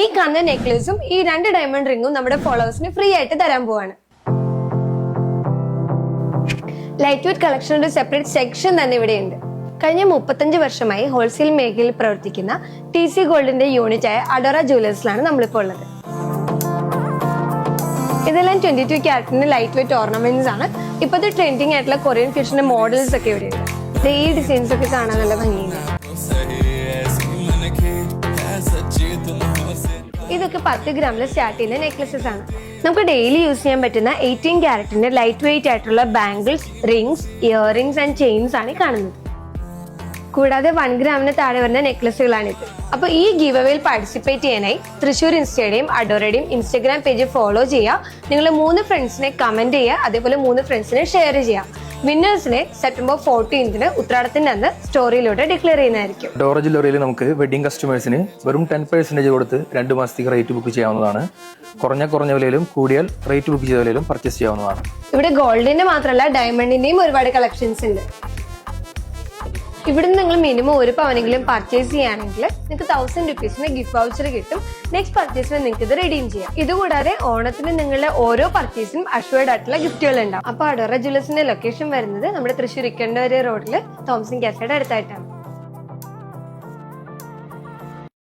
ഈ കാണുന്ന നെക്ലേസും ഈ രണ്ട് ഡയമണ്ട് റിംഗും നമ്മുടെ ഫോളോവേഴ്സിന് ഫ്രീ ആയിട്ട് തരാൻ പോവാണ്. ലൈറ്റ് വെയ്റ്റ് കളക്ഷന്റെ സെപ്പറേറ്റ് സെക്ഷൻ തന്നെ ഇവിടെയുണ്ട്. കഴിഞ്ഞ മുപ്പത്തഞ്ച് വർഷമായി ഹോൾസെയിൽ മേഖലയിൽ പ്രവർത്തിക്കുന്ന ടി സി ഗോൾഡിന്റെ യൂണിറ്റ് ആയ അഡോറ ജുവലേഴ്സിലാണ് നമ്മളിപ്പോൾ ഉള്ളത്. ഇതെല്ലാം ട്വന്റി ടു ക്യാരറ്റിന്റെ ലൈറ്റ് വെയ്റ്റ് ഓർണമെന്റ്സ് ആണ്. ഇപ്പോഴത്തെ ട്രെൻഡിങ് ആയിട്ടുള്ള കൊറിയൻ ഫ്യൂഷന്റെ മോഡൽസ് ഒക്കെ ഇവിടെയുണ്ട്. ഈ ഡിസൈൻസ് ഒക്കെ കാണാൻ നല്ല ഭംഗിയുണ്ട്. ഇതൊക്കെ പത്ത് ഗ്രാമിൽ സ്റ്റാർട്ട് ചെയ്യുന്ന നെക്ലസസ് ആണ്. നമുക്ക് ഡെയിലി യൂസ് ചെയ്യാൻ പറ്റുന്ന എയ്റ്റീൻ ക്യാരറ്റിന്റെ ലൈറ്റ് വെയിറ്റ് ആയിട്ടുള്ള bangles rings ear and chains ആണ് കാണുന്നത്. കൂടാതെ വൺ ഗ്രാമിന് താഴെ വരുന്ന നെക്ലസുകളാണിത് അപ്പൊ ഈ ഗീവ് അവേയിൽ പാർട്ടിസിപ്പേറ്റ് ചെയ്യാനായി തൃശ്ശൂർ ഇൻസ്റ്റയുടെയും അഡോറയുടെയും ഇൻസ്റ്റഗ്രാം പേജ് ഫോളോ ചെയ്യുക. നിങ്ങൾ മൂന്ന് ഫ്രണ്ട്സിനെ കമന്റ് ചെയ്യുക. അതേപോലെ മൂന്ന് ഫ്രണ്ട്സിനെ ഷെയർ ചെയ്യുക. വിന്നേഴ്സിനെ സെപ്റ്റംബർ ഫോർട്ടീൻത്തിന് ഉത്രാടത്തിന്റെ അന്ന് സ്റ്റോറിയിലൂടെ ഡിക്ലെയർ ചെയ്യുന്നതായിരിക്കും. ഡോറ ലോറിയിൽ നമുക്ക് വെഡിങ് കസ്റ്റമേഴ്സിന് വെറും ടെൻ പെർസെന്റേജ് കൊടുത്ത് രണ്ട് മാസത്തേക്ക് റേറ്റ് ബുക്ക് ചെയ്യാവുന്നതാണ്. കുറഞ്ഞ കുറഞ്ഞ വിലയിലും കൂടിയാൽ റേറ്റ് ബുക്ക് ചെയ്ത വിലയിലും പർച്ചേസ് ചെയ്യാവുന്നതാണ്. ഇവിടെ ഗോൾഡിന്റെ മാത്രമല്ല ഡയമണ്ടിന്റെയും ഒരുപാട് കളക്ഷൻസ് ഉണ്ട്. ഇവിടുന്ന് നിങ്ങൾ മിനിമം ഒരു പവനെങ്കിലും പർച്ചേസ് ചെയ്യുകയാണെങ്കിൽ നിങ്ങൾക്ക് തൗസൻഡ് റുപ്പീസിന് ഗിഫ്റ്റ് വൗച്ചർ കിട്ടും. നെക്സ്റ്റ് പർച്ചേസിന് നിങ്ങൾക്ക് ഇത് റെഡീം ചെയ്യാം. ഇതുകൂടാതെ ഓണത്തിന് നിങ്ങളുടെ ഓരോ പർച്ചേസിനും അഷ്വേർഡ് ആയിട്ടുള്ള ഗിഫ്റ്റുകൾ ഉണ്ടാവും. അപ്പൊ അഡോറ ജ്വല്ലേഴ്സിന്റെ ലൊക്കേഷൻ വരുന്നത് നമ്മുടെ തൃശ്ശൂർ ഇക്കണ്ടവരെ റോഡിൽ തോംസൺ കാഫയുടെ അടുത്തായിട്ടാണ്.